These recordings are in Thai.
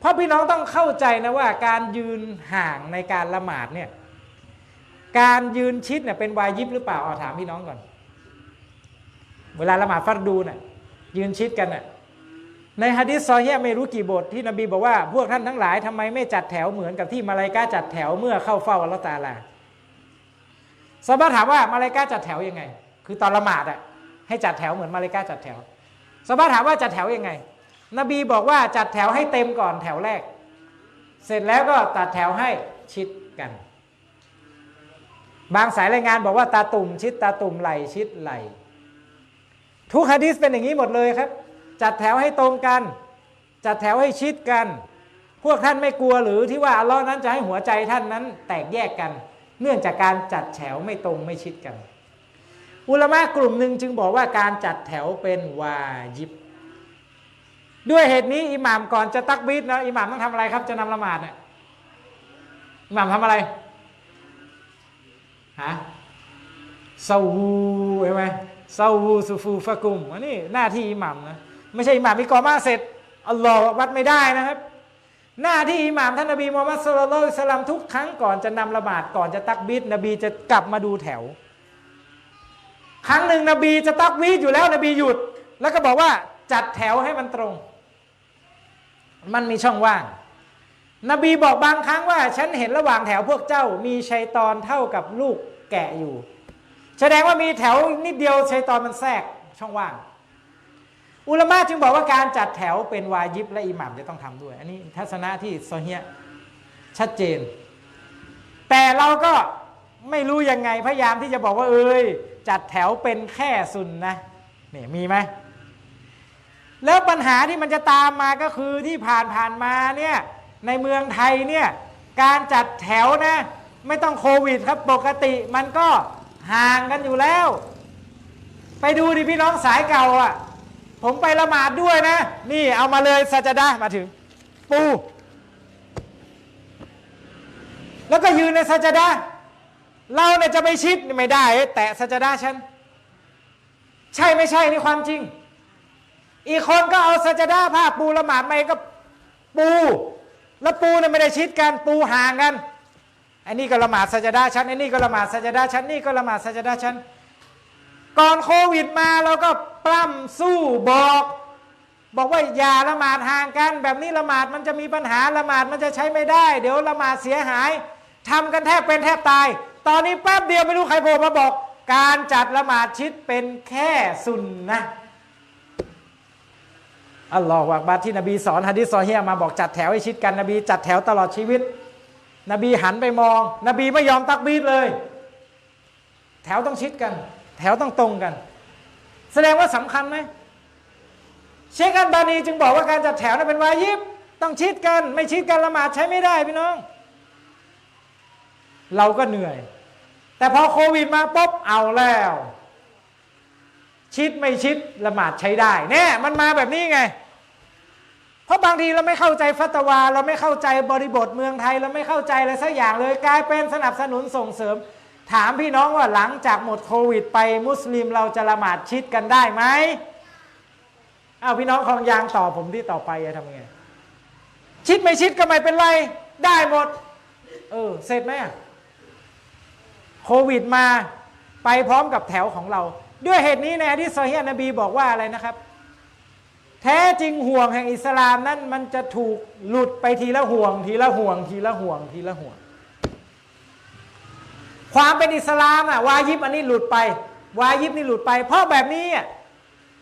เพราะพี่น้องต้องเข้าใจนะว่าการยืนห่างในการละหมาดเนี่ยการยืนชิดเนี่ยเป็นวายิบหรือเปล่าเอาถามพี่น้องก่อน เวลาละหมาดฟัดดูน่ะยืนชิดกันน่ะในฮะดิษซอฮีฮ์ไม่รู้กี่บทที่นบีบอกว่าพวกท่านทั้งหลายทำไมไม่จัดแถวเหมือนกับที่มาลายกาจัดแถวเมื่อเข้าเฝ้าอัลลอฮฺตาลาซาบะถามว่ามาลายกาจัดแถวยังไง คือตอนละหมาดอะให้จัดแถวเหมือนมาลายกาจัดแถวซาบะถามว่าจัดแถวยังไง นบีบอกว่าจัดแถวให้เต็มก่อนแถวแรก เสร็จแล้วก็ตัดแถวให้ชิดกัน บางสายรายงานบอกว่าตาตุ่มชิดตาตุ่มไหลชิดไหลทุกฮะดีษเป็นอย่างนี้หมดเลยครับ จัดแถวให้ตรงกัน จัดแถวให้ชิดกัน พวกท่านไม่กลัวหรือที่ว่าอัลลอฮ์นั้นจะให้หัวใจท่านนั้นแตกแยกกัน เนื่องจากการจัดแถวไม่ตรงไม่ชิดกัน อุลามะกลุ่มหนึ่งจึงบอกว่าการจัดแถวเป็นวาญิบ ด้วยเหตุนี้อิหม่ามก่อนจะตักบีดนะอิหม่ามต้องทำอะไรครับ จะนำละหมาดเนี่ยอิหม่ามทำอะไรฮะเซาวูใช่ไหมซาวูซูฟูฟะกุมอันนี้หน้าที่อิหม่ามนะไม่ใช่อิหม่ามมีกอมาเสร็จอัลลอฮ์วัดไม่ได้นะครับ หน้าที่อิหม่ามท่านนบีมูฮัมมัดสุลลัลลอฮุอะลัยฮิวะสัลลัมทุกครั้งก่อนจะนำละหมาดก่อนจะตักบีดนบีจะกลับมาดูแถว ครั้งหนึ่งนบีจะตักบีดอยู่แล้วนบีหยุด แล้วก็บอกว่าจัดแถวให้มันตรง มันมีช่องว่าง นบีบอกบางครั้งว่า ฉันเห็นระหว่างแถวพวกเจ้า มีชัยตอนเท่ากับลูกแกะอยู่ แสดงว่ามีแถวนิดเดียวชัยตอนมันแทรกช่องว่าง อุลามะจึงบอกว่าการจัดแถวเป็นวาญิบและอิหมัมจะต้องทำด้วย อันนี้ทัศนะที่โซเฮียชัดเจน แต่เราก็ไม่รู้ยังไงพยายามที่จะบอกว่าเอ้ยจัดแถวเป็นแค่ซุนนะเนี่ยมีไหม แล้วปัญหาที่มันจะตามมาก็คือที่ผ่านผ่านมาเนี่ยในเมืองไทยเนี่ยการจัดแถวนะไม่ต้องโควิดครับปกติมันก็ห่างกันอยู่แล้ว ไปดูดิพี่น้องสายเก่าอะผมไปละหมาดด้วยนะ นี่เอามาเลยสัจดามาถึง ปู แล้วก็ยืนในสัจดาเราเนี่ยจะไปชิดไม่ได้ แตะสัจดาฉัน ใช่ไม่ใช่นี่ความจริง อีกคนก็เอาสัจดาผ้าปูละหมาดไปก็ปู แล้วปูเนี่ยไม่ได้ชิดกันปูห่างกันอันนี้ก็ละหมาดสัจดาชั้นอันนี้ก็ละหมาดสัจดาชั้นนี่ก็ละหมาดสัจดาชั้นก่อนโควิดมาเราก็ปล้ำสู้บอก บอกว่าอย่าละหมาดห่างกัน แบบนี้ละหมาดมันจะมีปัญหาละหมาดมันจะใช้ไม่ได้ เดี๋ยวละหมาดเสียหายทำกันแทบเป็นแทบตาย ตอนนี้แป๊บเดียวไม่รู้ใครโผล่มาบอก การจัดละหมาดชิดเป็นแค่สุนนะ อัลลอฮฺวากบัดที่นบีสอนฮะดิษซอเฮียมาบอกจัดแถวให้ชิดกันนบีจัดแถวตลอดชีวิต นบีหันไปมอง นบีไม่ยอมตักบีดเลย แถวต้องชิดกัน แถวต้องตรงกัน แสดงว่าสำคัญไหมเชคอันบานีจึงบอกว่าการจัดแถวนั้นเป็นวาญิบต้องชิดกัน ไม่ชิดกันละหมาดใช้ไม่ได้พี่น้อง เราก็เหนื่อย แต่พอโควิดมาปุ๊บเอาแล้ว ชิดไม่ชิดละหมาดใช้ได้แน่มันมาแบบนี้ไง เพราะบางทีเราไม่เข้าใจฟัตวา เราไม่เข้าใจบริบทเมืองไทย เราไม่เข้าใจอะไรสักอย่างเลยกลายเป็นสนับสนุนส่งเสริม ถามพี่น้องว่าหลังจากหมดโควิด ไปมุสลิมเราจะละหมาดชิดกันได้ไหมเอาพี่น้องคลองยางต่อผมที่ต่อไปจะทำไงชิดไม่ชิดก็ไม่เป็นไร ได้หมด เออ เสร็จไหมโควิดมาไปพร้อมกับแถวของเรา ด้วยเหตุนี้ในอะที่ซอฮีฮ์นบีบอกว่าอะไรนะครับ แท้จริงห่วงแห่งอิสลามนั้นมันจะถูกหลุดไปทีละห่วง ทีละห่วง ทีละห่วง ทีละห่วง ความเป็นอิสลามอะวายิบอันนี้หลุดไป วายิบนี่หลุดไป เพราะแบบนี้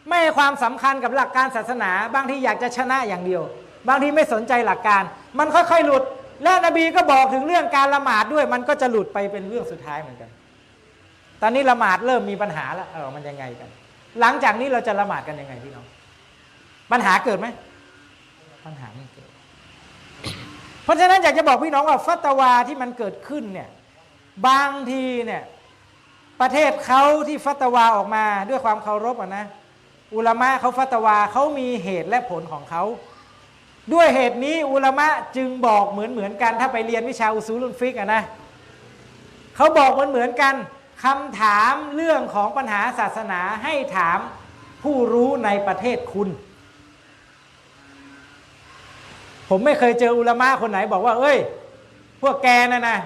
ไม่ให้ความสำคัญกับหลักการศาสนา บางทีอยากจะชนะอย่างเดียว บางทีไม่สนใจหลักการ มันค่อยๆหลุด และนบีก็บอกถึงเรื่องการละหมาดด้วย มันก็จะหลุดไปเป็นเรื่องสุดท้ายเหมือนกัน ตอนนี้ละหมาดเริ่มมีปัญหาแล้วเออมันยังไงกัน หลังจากนี้เราจะละหมาดกันยังไงพี่น้อง ปัญหาเกิดไหมปัญหาไม่เกิด เพราะฉะนั้นอยากจะบอกพี่น้องว่าฟัตวาที่มันเกิดขึ้นเนี่ยบางทีเนี่ยประเทศเขาที่ฟัตวาออกมาด้วยความเคารพนะ อุลามะเขาฟัตวาเขามีเหตุและผลของเขาด้วยเหตุนี้อุลามะจึงบอกเหมือนเหมือนกัน ถ้าไปเรียนวิชาอุซูลุนฟิกอะนะเขาบอกเหมือนเหมือนกัน คำถามเรื่องของปัญหาศาสนาให้ถามผู้รู้ในประเทศคุณ ผมไม่เคยเจออุลามะคนไหนบอกว่า เอ้ย พวกแกน่ะนะ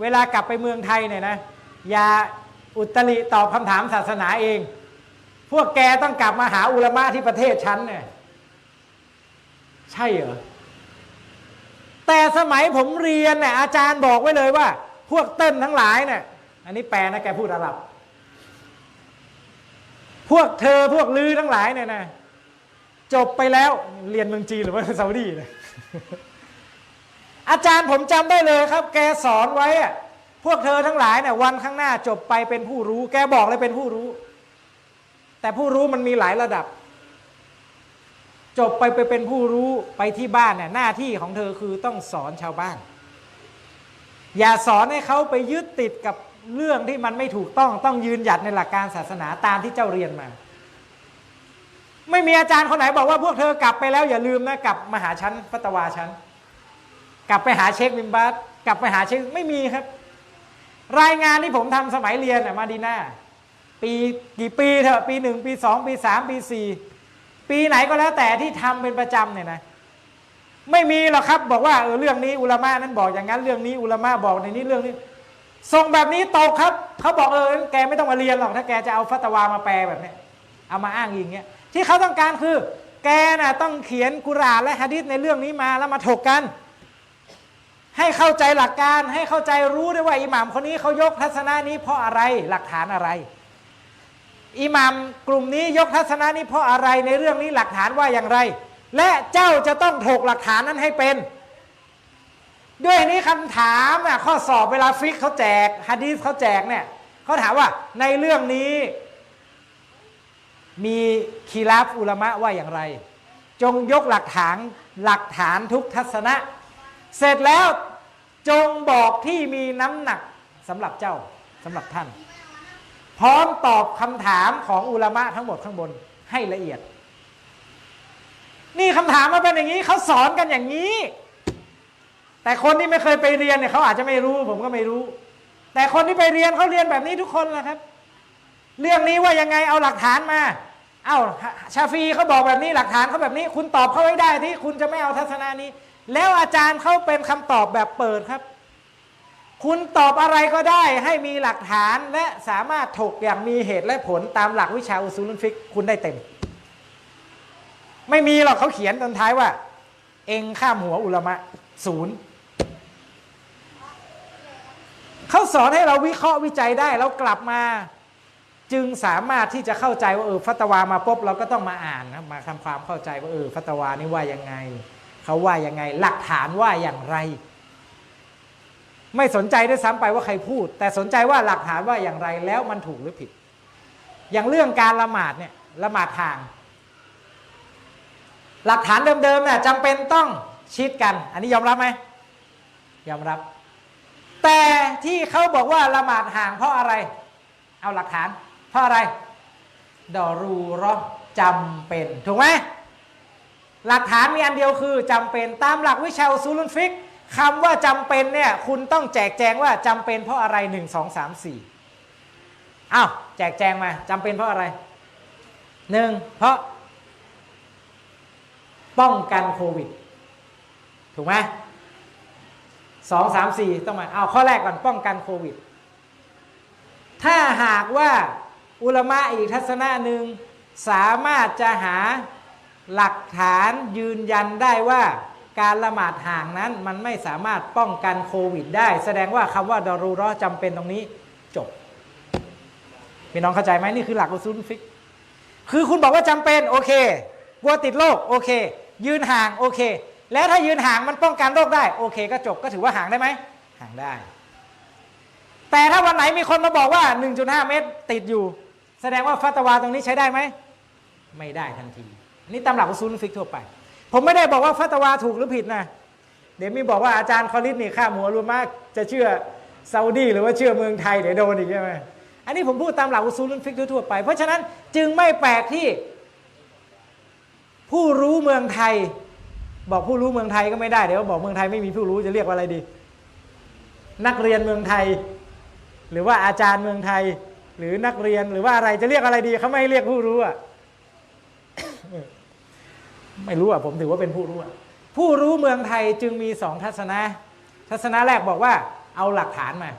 เวลากลับไปเมืองไทยเนี่ยนะ อย่าอุตริตอบคำถามศาสนาเอง พวกแกต้องกลับมาหาอุลามะที่ประเทศฉันเนี่ยใช่เหรอ แต่สมัยผมเรียนเนี่ยอาจารย์บอกไว้เลยว่า พวกเต้นทั้งหลายเนี่ย อันนี้แปลนะแกพูดอาหรับ พวกเธอพวกลือทั้งหลายเนี่ยนะจบไปแล้วเรียนเมืองจีนหรือว่าซาอุดีเนี่ยอาจารย์ผมจำได้เลยครับ แกสอนไว้อะพวกเธอทั้งหลายเนี่ยวันข้างหน้าจบไปเป็นผู้รู้ แกบอกเลยเป็นผู้รู้ แต่ผู้รู้มันมีหลายระดับ จบไปไปเป็นผู้รู้ไปที่บ้านเนี่ยหน้าที่ของเธอคือต้องสอนชาวบ้าน อย่าสอนให้เขาไปยึดติดกับ เรื่องที่มันไม่ถูกต้องต้องยืนหยัดในหลักการศาสนาตามที่เจ้าเรียนมา ไม่มีอาจารย์คนไหนบอกว่าพวกเธอกลับไปแล้วอย่าลืมนะกลับมาหาชั้นฟัตวาชั้นกลับไปหาเชคบิมบัสกลับไปหาเชคไม่มีครับ รายงานที่ผมทำสมัยเรียนมาดีนาปีกี่ปีเถอะปีหนึ่งปีสองปีสามปีสี่ปีไหนก็แล้วแต่ที่ทำเป็นประจำเนี่ยนะไม่มีหรอกครับบอกว่าเออเรื่องนี้อุลามะนั้นบอกอย่างนั้นเรื่องนี้อุลามะบอกในนี้เรื่องนี้ ส่งแบบนี้ตกครับเขาบอกเออแกไม่ต้องมาเรียนหรอกถ้าแกจะเอาฟัตวามาแปลแบบนี้เอามาอ้างอิงเงี้ยที่เขาต้องการคือ แกน่ะต้องเขียนกุรอานและฮะดิษในเรื่องนี้มาแล้วมาถกกัน ให้เข้าใจหลักการให้เข้าใจรู้ด้วยว่าอิหม่ามคนนี้เขายกทัศนะนี้เพราะอะไรหลักฐานอะไรอิหม่ามกลุ่มนี้ยกทัศนะนี้เพราะอะไรในเรื่องนี้หลักฐานว่าอย่างไร และเจ้าจะต้องถกหลักฐานนั้นให้เป็น ด้วยนี้คำถามอะข้อสอบเวลาฟิกเขาแจกฮะดีษเขาแจกเนี่ยเขาถามว่าในเรื่องนี้ มีคีราฟอุลามะว่าอย่างไร จงยกหลักฐานหลักฐานทุกทัศนะ เสร็จแล้วจงบอกที่มีน้ำหนักสำหรับเจ้าสำหรับท่าน พร้อมตอบคำถามของอุลามะทั้งหมดข้างบนให้ละเอียด นี่คำถามมาเป็นอย่างนี้เขาสอนกันอย่างนี้ แต่คนที่ไม่เคยไปเรียนเนี่ยเขาอาจจะไม่รู้ ผมก็ไม่รู้ แต่คนที่ไปเรียนเขาเรียนแบบนี้ทุกคนแหละครับ เรื่องนี้ว่ายังไงเอาหลักฐานมา เอ้าชาฟีเขาบอกแบบนี้หลักฐานเขาแบบนี้ คุณตอบเขาไม่ได้ที่คุณจะไม่เอาทัศนะนี้ แล้วอาจารย์เขาเป็นคำตอบแบบเปิดครับ คุณตอบอะไรก็ได้ให้มีหลักฐานและสามารถถกอย่างมีเหตุและผลตามหลักวิชาอุซูลุนฟิกคุณได้เต็ม ไม่มีหรอกเขาเขียนตอนท้ายว่า เองข้ามหัวอุลมะศูนย์ เขาสอนให้เราวิเคราะห์วิจัยได้แล้วกลับมา จึงสามารถที่จะเข้าใจว่าเออฟัตวามาปุ๊บเราก็ต้องมาอ่านนะมาทำความเข้าใจว่าเออฟัตวานี่ว่ายังไงเขาว่ายังไง หลักฐานว่าอย่างไร ไม่สนใจด้วยซ้ำไปว่าใครพูด แต่สนใจว่าหลักฐานว่าอย่างไรแล้วมันถูกหรือผิด อย่างเรื่องการละหมาดเนี่ยละหมาดทาง หลักฐานเดิมๆเนี่ยจำเป็นต้องชิดกัน อันนี้ยอมรับไหมยอมรับ แต่ที่เขาบอกว่าละหมาดห่างเพราะอะไร เอาหลักฐาน เพราะอะไร ดอรูเรอจำเป็น ถูกไหมหลักฐานมีอันเดียวคือจำเป็นตามหลักวิชาอุซูลุนฟิกคำว่าจำเป็นเนี่ยคุณต้องแจกแจงว่าจำเป็นเพราะอะไรหนึ่งสองสามสี่อ้าวแจกแจงมาจำเป็นเพราะอะไรหนึ่งเพราะป้องกันโควิด ถูกไหม สองสามสี่ต้องมาเอาข้อแรกก่อนป้องกันโควิด ถ้าหากว่าอุลมะอีกทัศนะหนึ่งสามารถจะหาหลักฐานยืนยันได้ว่าการละหมาดห่างนั้นมันไม่สามารถป้องกันโควิด ได้ แสดงว่าคำว่าดอรูรอจำเป็นตรงนี้จบพี่น้องเข้าใจไหมนี่คือหลักอุซุลฟิก คือคุณบอกว่าจำเป็นโอเคกลัวติดโรคโอเค ยืนห่างโอเค แล้วถ้ายืนห่างมันป้องกันโรคได้ โอเคก็จบก็ถือว่าห่างได้ไหมห่างได้ แต่ถ้าวันไหนมีคนมาบอกว่า 1.5 เมตรติดอยู่ แสดงว่าฟัตวาตรงนี้ใช้ได้ไหมไม่ได้ทันทีอันนี้ตามหลักอุซูลฟิกทั่วไป ผมไม่ได้บอกว่าฟัตวาถูกหรือผิดนะเดี๋ยวมีบอกว่าอาจารย์คอลิสนี่ข้ามหัวรวมมากจะเชื่อซาอุดีหรือว่าเชื่อเมืองไทยเดี๋ยวโดนอีกใช่ไหมอันนี้ผมพูดตามหลักอุซูลฟิกทั่วไป เพราะฉะนั้นจึงไม่แปลกที่ผู้รู้เมืองไทย บอกผู้รู้เมืองไทยก็ไม่ได้เดี๋ยวบอกเมืองไทยไม่มีผู้รู้จะเรียกว่าอะไรดี นักเรียนเมืองไทย หรือว่าอาจารย์เมืองไทย หรือนักเรียนหรือว่าอะไรจะเรียกอะไรดีเขาไม่เรียกผู้รู้อะไม่รู้อะผมถือว่าเป็นผู้รู้อะผู้รู้เมืองไทยจึงมีสองทัศนะ ทัศนะแรกบอกว่าเอาหลักฐานมา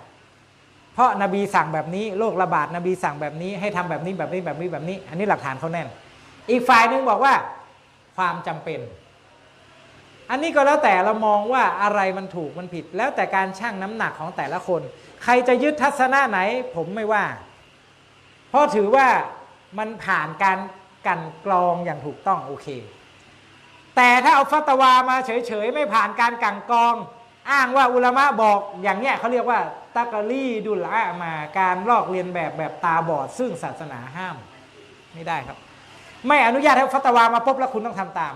เพราะนบีสั่งแบบนี้โรคระบาดนบีสั่งแบบนี้ ให้ทำแบบนี้แบบนี้แบบนี้แบบนี้ อันนี้หลักฐานเขาแน่น อีกฝ่ายหนึงบอกว่า ความจำเป็น อันนี้ก็แล้วแต่เรามองว่าอะไรมันถูกมันผิด แล้วแต่การชั่งน้ำหนักของแต่ละคน ใครจะยึดทัศนะไหน ผมไม่ว่า เพราะถือว่ามันผ่านการกันกรองอย่างถูกต้องโอเค แต่ถ้าเอาฟัตวามาเฉยๆ ไม่ผ่านการกันกรอง อ้างว่าอุลามะบอกอย่างเนี้ยเขาเรียกว่าตะกะลีดุลละมาการลอกเลียนแบบแบบตาบอด ซึ่งศาสนาห้าม ไม่ได้ครับ ไม่อนุญาตให้ฟัตวามาปุ๊บแล้วคุณต้องทำตาม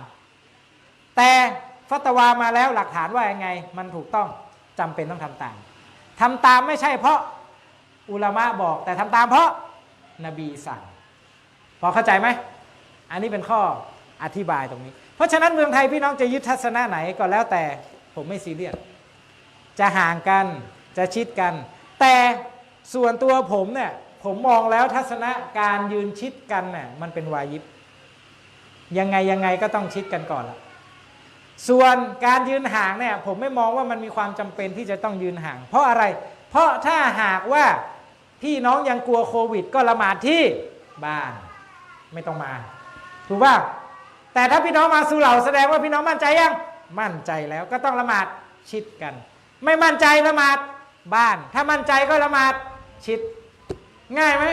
แต่ ฟัตวามาแล้วหลักฐานว่ายังไง มันถูกต้องจำเป็นต้องทำตามทำตามไม่ใช่เพราะอุลามะบอก แต่ทำตามเพราะนบีสั่ง พอเข้าใจไหม อันนี้เป็นข้ออธิบายตรงนี้ เพราะฉะนั้นเมืองไทยพี่น้องจะยึดทัศนะไหนก็แล้วแต่ผมไม่ซีเรียสจะห่างกันจะชิดกัน แต่ส่วนตัวผมเนี่ยผมมองแล้วทัศนะการยืนชิดกันเนี่ยมันเป็นวายิบยังไงยังไงก็ต้องชิดกันก่อนละ ส่วนการยืนห่างเนี่ยผมไม่มองว่ามันมีความจำเป็นที่จะต้องยืนห่าง เพราะอะไร เพราะถ้าหากว่าพี่น้องยังกลัวโควิด ก็ละหมาดที่บ้านไม่ต้องมา ถูกป่ะแต่ถ้าพี่น้องมาสู่เหล่าแสดงว่าพี่น้องมั่นใจยังมั่นใจแล้วก็ต้องละหมาดชิดกัน ไม่มั่นใจละหมาดบ้าน ถ้ามั่นใจก็ละหมาดชิด ง่ายไหม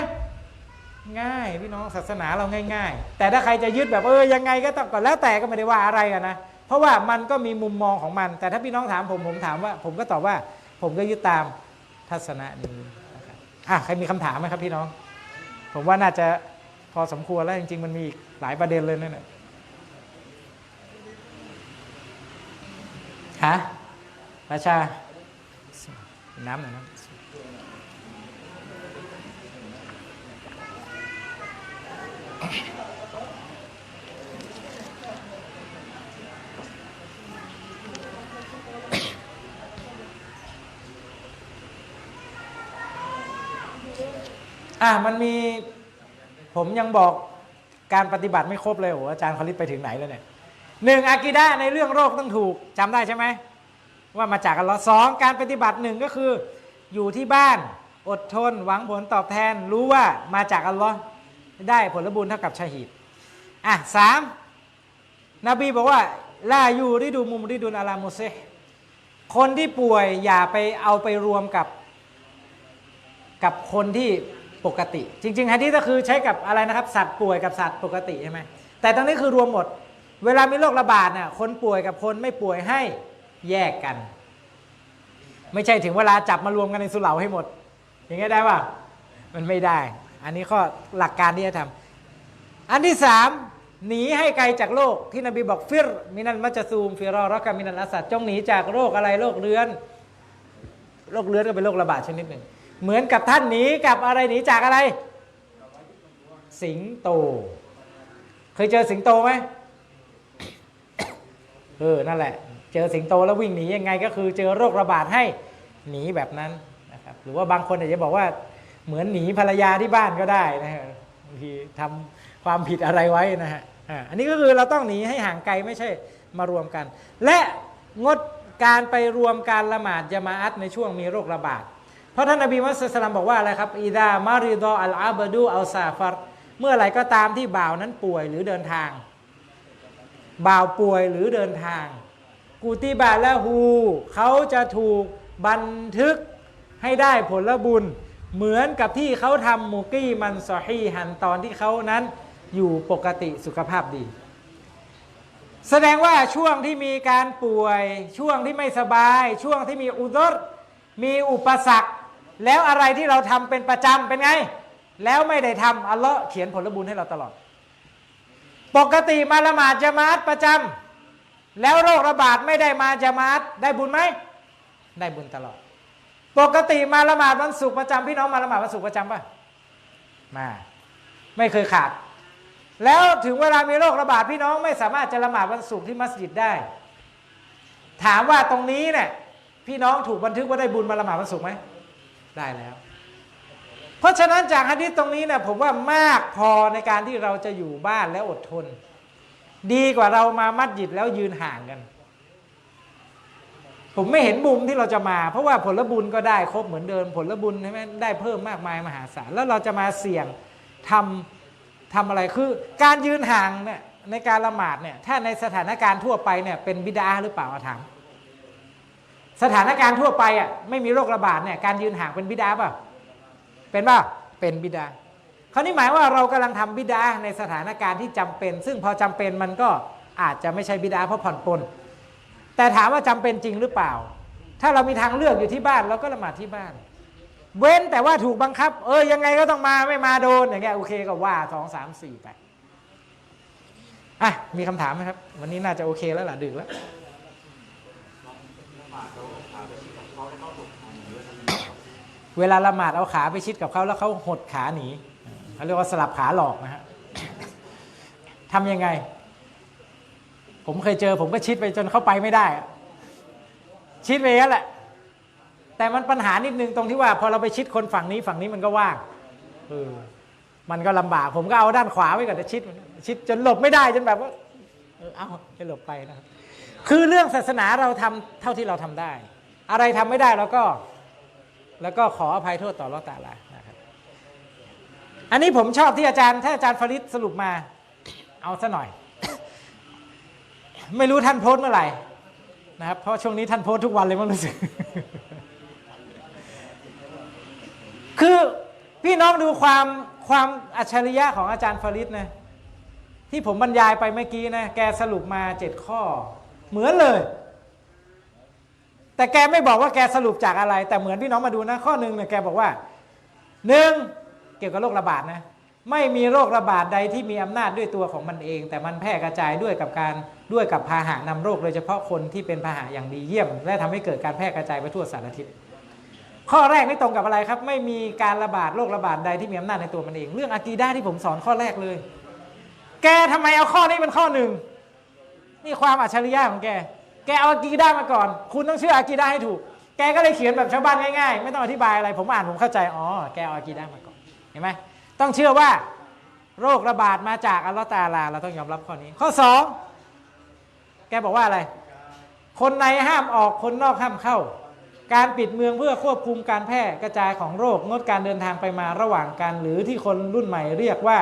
ง่ายพี่น้องศาสนาเราง่าย ๆ แต่ถ้าใครจะยึดแบบเออยังไงก็ต้องก่อนแล้วแต่ก็ไม่ได้ว่าอะไรกันนะ เพราะว่ามันก็มีมุมมองของมัน แต่ถ้าพี่น้องถามผมผมถามว่า ผมก็ตอบว่า ผมก็ยึดตามทัศนะนี้นะครับอะใครมีคำถามไหมครับพี่น้อง ผมว่าน่าจะพอสมควรแล้วจริงๆ มันมีอีกหลายประเด็นเลยนั่นแหละฮะราชา น้ำหน่อยนะ อะมันมีผมยังบอกการปฏิบัติไม่ครบเลยโอ้อาจารย์คลิปไปถึงไหนแล้วเนี่ยหนึ่งอากีดะในเรื่องโรคต้องถูกจำได้ใช่ไหมว่ามาจากอัลลอฮ์สองการปฏิบัติหนึ่งก็คืออยู่ที่บ้านอดทนหวังผลตอบแทนรู้ว่ามาจากอัลลอฮ์ได้ผลบุญเท่ากับชาฮิดอะสามนบีบอกว่าลาอยู่ริดูมุมริดุนอาลามุเซห์คนที่ป่วยอย่าไปเอาไปรวมกับ กับคนที่ ปกติ จริงๆฮะที่ก็คือใช้กับอะไรนะครับ สัตว์ป่วยกับสัตว์ปกติใช่ไหมแต่ตรงนี้คือรวมหมด เวลามีโรคระบาดเนี่ยคนป่วยกับคนไม่ป่วยให้แยกกัน ไม่ใช่ถึงเวลาจับมารวมกันในสุเหร่าให้หมด อย่างเงี้ได้ป่ะมันไม่ได้ อันนี้ข้อหลักการที่จะทำอันที่สามหนีให้ไกลจากโรคที่นบีบอกฟิรมินันมัจซูมฟิรอรักกามินันอัสัดจงหนีจากโรคอะไรโรคเรื้อนโรคเรื้อนก็เป็นโรคระบาดชนิดหนึ่ง เหมือนกับท่านหนีกับอะไรหนีจากอะไร สิงโต เคยเจอสิงโตไหมเออนั่นแหละ เจอสิงโตแล้ววิ่งหนียังไงก็คือ เจอโรคระบาดให้หนีแบบนั้นนะครับหรือว่าบางคนอาจจะบอกว่าเหมือนหนีภรรยาที่บ้านก็ได้นะฮะบางทีทำความผิดอะไรไว้นะฮะอันนี้ก็คือเราต้องหนีให้ห่างไกลไม่ใช่มารวมกัน และงดการไปรวมการละหมาดยามาอัตในช่วงมีโรคระบาด เพราะท่านนบีมุฮัมมัดสลามบอกว่าอะไรครับอีดามาริดออัลอาบดูอัลซาฟัรเมื่อไหร่ก็ตามที่บ่าวนั้นป่วยหรือเดินทาง บ่าวป่วยหรือเดินทาง กูติบาละหูเขาจะถูกบันทึกให้ได้ผลบุญ เหมือนกับที่เขาทำมูกี้มันซอฮีหันตอนที่เขานั้นอยู่ปกติสุขภาพดี แสดงว่าช่วงที่มีการป่วย ช่วงที่ไม่สบาย ช่วงที่มีอุดรมีอุปสรรค แล้วอะไรที่เราทำเป็นประจำเป็นไง แล้วไม่ได้ทำอัลเลาะห์เขียนผลบุญให้เราตลอด ปกติมาละหมาดจะมาดประจำแล้วโรคระบาดไม่ได้มาจะมาดได้บุญไหมได้บุญตลอด ปกติมาละหมาดวันศุกร์ประจำพี่น้องมาละหมาดวันศุกร์ประจำป่ะมาไม่เคยขาด แล้วถึงเวลามีโรคระบาดพี่น้องไม่สามารถจะละหมาดวันศุกร์ที่มัสยิดได้ ถามว่าตรงนี้เนี่ยพี่น้องถูกบันทึกว่าได้บุญมาละหมาดวันศุกร์ไหม ได้แล้ว เพราะฉะนั้นจากฮะดิษตรงนี้เนี่ยผมว่ามากพอในการที่เราจะอยู่บ้านและอดทน ดีกว่าเรามามัดยิดแล้วยืนห่างกัน ผมไม่เห็นมุมที่เราจะมา เพราะว่าผลบุญก็ได้ครบเหมือนเดิมผลบุญใช่ไหมได้เพิ่มมากมายมหาศาลแล้วเราจะมาเสี่ยงทำทำอะไรคือ การยืนห่างเนี่ยในการละหมาดเนี่ยถ้าในสถานการณ์ทั่วไปเนี่ยเป็นบิดาหรือเปล่าถาม สถานการณ์ทั่วไปอะไม่มีโรคระบาดเนี่ยการยืนห่างเป็นบิดาเปล่าเป็นเปล่าเป็นบิดาคราวนี้หมายว่าเรากำลังทำบิดาในสถานการณ์ที่จำเป็น ซึ่งพอจำเป็นมันก็อาจจะไม่ใช่บิดาเพราะผ่อนปลนแต่ถามว่าจำเป็นจริงหรือเปล่า ถ้าเรามีทางเลือกอยู่ที่บ้านเราก็ละหมาดที่บ้าน เว้นแต่ว่าถูกบังคับ เออยังไงก็ต้องมาไม่มาโดนอย่างเงี้ยโอเคก็ว่าสองสามสี่ไปอะมีคำถามไหมครับ วันนี้น่าจะโอเคแล้วล่ะดึกแล้ว เวลาละหมาดเอาขาไปชิดกับเขาแล้วเขาหดขาหนีเขาเรียกว่าสลับขาหลอกนะฮะทำยังไง ผมเคยเจอ ผมก็ชิดไปจนเขาไปไม่ได้ ชิดไปงั้นแหละ แต่มันปัญหานิดนึงตรงที่ว่า พอเราไปชิดคนฝั่งนี้ฝั่งนี้มันก็ว่างเออมันก็ลำบาก ผมก็เอาด้านขวาไว้ก่อนจะชิด ชิดจนหลบไม่ได้จนแบบว่า เออเอาจะหลบไปนะครับ คือเรื่องศาสนาเราทำเท่าที่เราทำได้ อะไรทำไม่ได้เราก็แล้วก็ขออภัยโทษต่อรอดตาลานะครับอันนี้ผมชอบที่อาจารย์ถ้าอาจารย์ฟริดสรุปมา เอาซะหน่อย ไม่รู้ท่านโพสเมื่อไหร่นะครับเพราะช่วงนี้ท่านโพสทุกวันเลยมั้งรู้สึกคือพี่น้องดูความความอัจฉริยะของอาจารย์ฟริดนะที่ผมบรรยายไปเมื่อกี้นะแกสรุปมาเจ็ดข้อ เหมือนเลย แต่แกไม่บอกว่าแกสรุปจากอะไร แต่เหมือนพี่น้องมาดูนะ ข้อหนึ่งเนี่ยแกบอกว่าหนึ่งเกี่ยวกับโรคระบาดนะไม่มีโรคระบาดใดที่มีอำนาจด้วยตัวของมันเอง แต่มันแพร่กระจายด้วยกับการด้วยกับพาหะนำโรคโดยเฉพาะคนที่เป็นพาหะอย่างดีเยี่ยม และทำให้เกิดการแพร่กระจายไปทั่วสารทิศข้อแรกไม่ตรงกับอะไรครับ ไม่มีการระบาดโรคระบาดใดที่มีอำนาจในตัวมันเอง เรื่องอากีด้าที่ผมสอนข้อแรกเลย แกทำไมเอาข้อนี้เป็นข้อหนึ่ง นี่ความอัจฉริยะของแก แกเอาอากีด้ามาก่อน คุณต้องเชื่ออากีด้าให้ถูก แกก็เลยเขียนแบบชาวบ้านง่ายๆ ไม่ต้องอธิบายอะไร ผมอ่านผมเข้าใจ อ๋อ แกเอาอากีด้ามาก่อน เห็นไหม ต้องเชื่อว่าโรคระบาดมาจากอัลลอฮฺตาลา เราต้องยอมรับข้อนี้ ข้อสองแกบอกว่าอะไร คนในห้ามออก คนนอกห้ามเข้า การปิดเมืองเพื่อควบคุมการแพร่กระจายของโรค งดการเดินทางไปมาระหว่างกัน หรือที่คนรุ่นใหม่เรียกว่า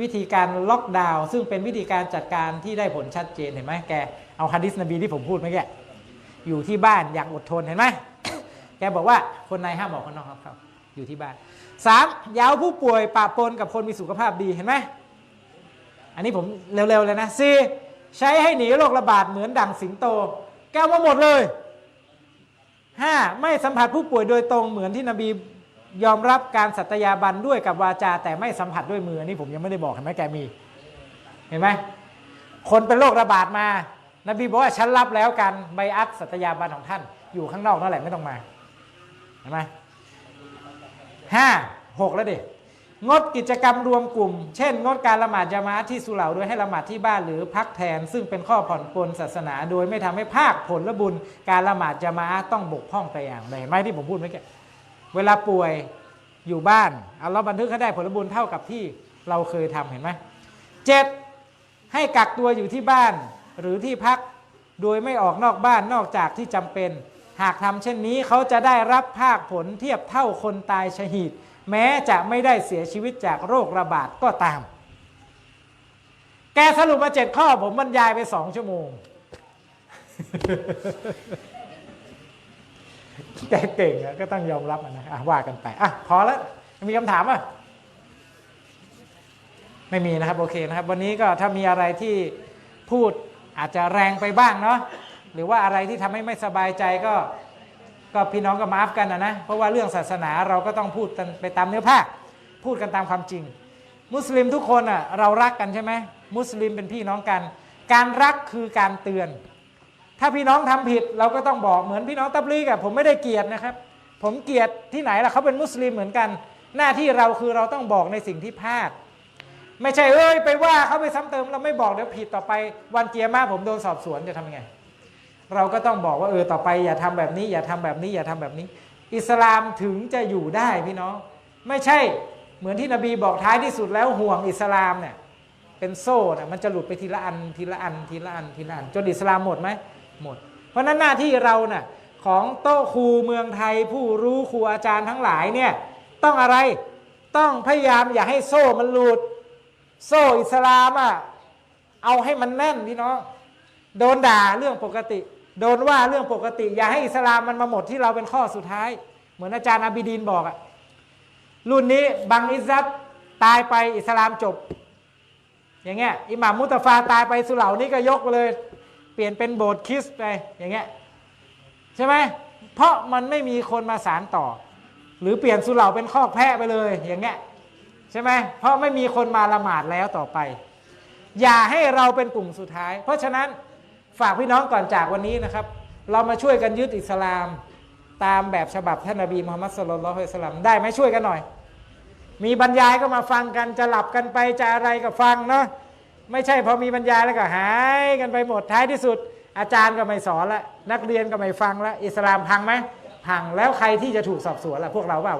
วิธีการล็อกดาวน์ซึ่งเป็นวิธีการจัดการที่ได้ผลชัดเจนเห็นไหมแกเอาฮะดิษนบีที่ผมพูดเมื่อกี้อยู่ที่บ้านอย่างอดทนเห็นไหมแกบอกว่าคนในห้ามออกคนนอกห้ามเขาอยู่ที่บ้านสามยาวผู้ป่วยปะปนกับคนมีสุขภาพดีเห็นไหมอันนี้ผมเร็วๆเลยนะสี่ใช้ให้หนีโรคระบาดเหมือนดั่งสิงโต แกเอามาหมดเลยห้าไม่สัมผัสผู้ป่วยโดยตรงเหมือนที่นบี ยอมรับการสัตยาบันด้วยกับวาจา แต่ไม่สัมผัสด้วยมือนนี้ผมยังไม่ได้บอกเห็นไหมแกมี เห็นไหมคนเป็นโรคระบาดมา นบีบอกว่าฉันรับแล้วกันใบอัดสัตยาบันของท่าน อยู่ข้างนอกนั่นแหละไม่ต้องมาเห็นไหมห้าหกแล้วดิงดกิจกรรมรวมกลุ่ม เช่น งดการละหมาดจามาที่สุเหร่าโดยให้ละหมาดที่บ้านหรือพักแทน ซึ่งเป็นข้อผ่อนปลนศาสนา โดยไม่ทำให้ภาคผลและบุญ การละหมาดจามาต้องบกพร่องแต่อย่างใดเห็นไหมที่ผมพูดเมื่อกี้ เวลาป่วยอยู่บ้านเอัลลอฮ์บันทึกให้ได้ผลบุญเท่ากับที่เราเคยทำเห็นไหมเจ็ดให้กักตัวอยู่ที่บ้านหรือที่พักโดยไม่ออกนอกบ้านนอกจากที่จำเป็น หากทำเช่นนี้เขาจะได้รับภาคผลเทียบเท่าคนตายชหีดแม้จะไม่ได้เสียชีวิตจากโรคระบาดก็ตาม แกสรุปมาเจ็ดข้อผมบรรยายไปสองชั่วโมง แกเก่งก็ต้องยอมรับนะะว่ากันไปอะพอแล้วมีคำถามอะไม่มีนะครับโอเคนะครับ วันนี้ก็ถ้ามีอะไรที่พูดอาจจะแรงไปบ้างเนาะหรือว่าอะไรที่ทำให้ไม่สบายใจก็ ก็พี่น้องก็มาฟกันนะนะเพราะว่าเรื่องศาสนาเราก็ต้องพูดกันไปตามเนื้อผ้า พูดกันตามความจริง มุสลิมทุกคนอะเรารักกันใช่ไหมมุสลิมเป็นพี่น้องกัน การรักคือการเตือน ถ้าพี่น้องทำผิดเราก็ต้องบอกเหมือนพี่น้องตับลีกอะผมไม่ได้เกียดนะครับ ผมเกียดที่ไหนล่ะเขาเป็นมุสลิมเหมือนกัน หน้าที่เราคือเราต้องบอกในสิ่งที่พลาด ไม่ใช่เอ้ยไปว่าเขาไปซ้ำเติมเราไม่บอกเดี๋ยวผิดต่อไปวันเกียร์มาผมโดนสอบสวนจะทำยังไง เราก็ต้องบอกว่าเออต่อไปอย่าทำแบบนี้อย่าทำแบบนี้อย่าทำแบบนี้ อิสลามถึงจะอยู่ได้พี่น้อง ไม่ใช่เหมือนที่นบีบอกท้ายที่สุดแล้วห่วงอิสลามเนี่ยเป็นโซ่นะมันจะหลุดไปทีละอันทีละอันทีละอันทีละอันจนอิสลามหมดไหม หมด เพราะนั้นหน้าที่เราน่ะของโต๊ะครูเมืองไทยผู้รู้ครูอาจารย์ทั้งหลายเนี่ยต้องอะไรต้องพยายามอย่าให้โซ่มันหลุด โซ่อิสลามอะเอาให้มันแน่นพี่น้องโดนด่าเรื่องปกติ โดนว่าเรื่องปกติ อย่าให้อิสลามมันมาหมดที่เราเป็นข้อสุดท้าย เหมือนอาจารย์อาบิดีนบอกอะรุ่นนี้บังอิซัตตายไปอิสลามจบ อย่างเงี้ยอิหม่ามมุตฟาตายไปสุเหร่านี้ก็ยกเลย เปลี่ยนเป็นโบสถ์คริสต์ไปอย่างเงี้ยใช่ไหมเพราะมันไม่มีคนมาสารต่อ หรือเปลี่ยนสุเหร่าเป็นคอกแพะไปเลยอย่างเงี้ยใช่ไหมเพราะไม่มีคนมาละหมาดแล้วต่อไป อย่าให้เราเป็นกลุ่มสุดท้าย เพราะฉะนั้นฝากพี่น้องก่อนจากวันนี้นะครับ เรามาช่วยกันยึดอิสลามตามแบบฉบับท่านนบีมุฮัมมัดสุลลัลลอฮิสัลลัมได้ไหมช่วยกันหน่อย มีบรรยายก็มาฟังกันจะหลับกันไปจะอะไรก็ฟังเนาะ ไม่ใช่พอมีบรรยายแล้วก็หายกันไปหมดท้ายที่สุด อาจารย์ก็ไม่สอนละนักเรียนก็ไม่ฟังละอิสลามพังไหมพังแล้วใครที่จะถูกสอบสวนล่ะพวกเราเปล่า